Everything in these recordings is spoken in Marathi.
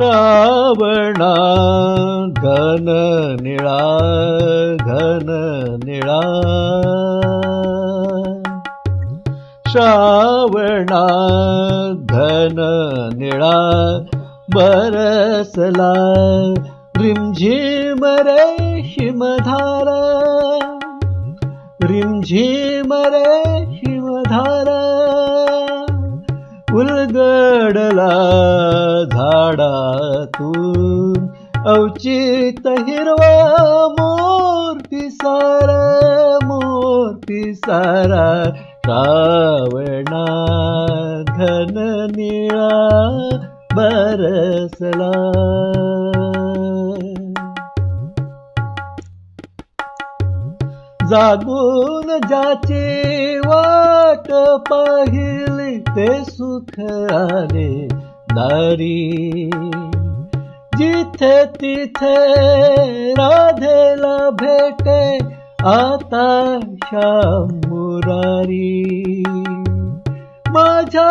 श्रावणा घन निळा घन निळा। श्रावणा घन निळा बरसला रिमझिम रे शिमधारा रिमझिम रे उलगडला झाडातून अवचित हिरवा मोर सारा मोर पिसारा श्रावणा घन निळा बरसला. जागून ज्याचे वाट पाहिले ते सुख आले नारी. जिथे तिथे राधेला भेटे आता श्याम मुरारी. माझ्या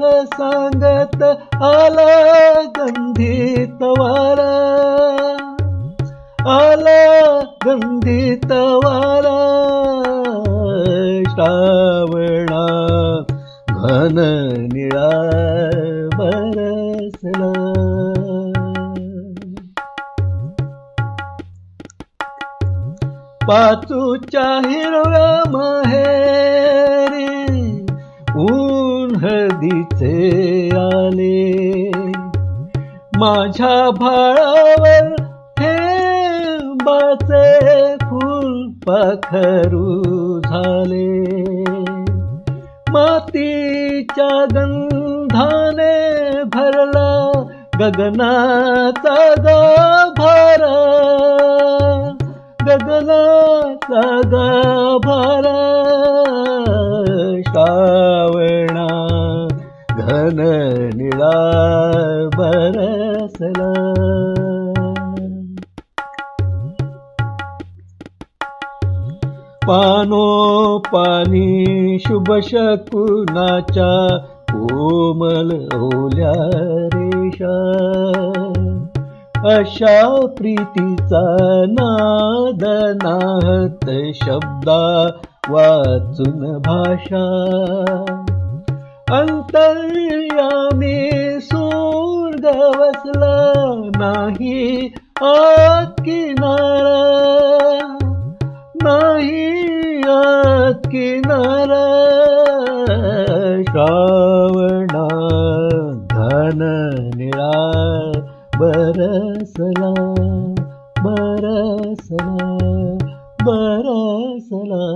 जन्मीची सांगत आला गंधित वारा आला गंधित वारा श्रावणा घन निळा बरसला. पाचूच्या हिरव्या महे कधीचे आले. माझ्या भाळावर बाचे फूल पखरू झाले. मातीच्या गंधाने भरला गगनाचा गाभारा. गगनाचा गाभारा. घन निळा बरसला. पानो पाणी शुभ शकुनाच्या कोमल ओल्या रेषा. अशा प्रीतीचा नाद नाहत शब्दा वाचून भाषा. किनारा नाही आत किनारा श्रावणा धन निळा बरसला बरसला बरसला.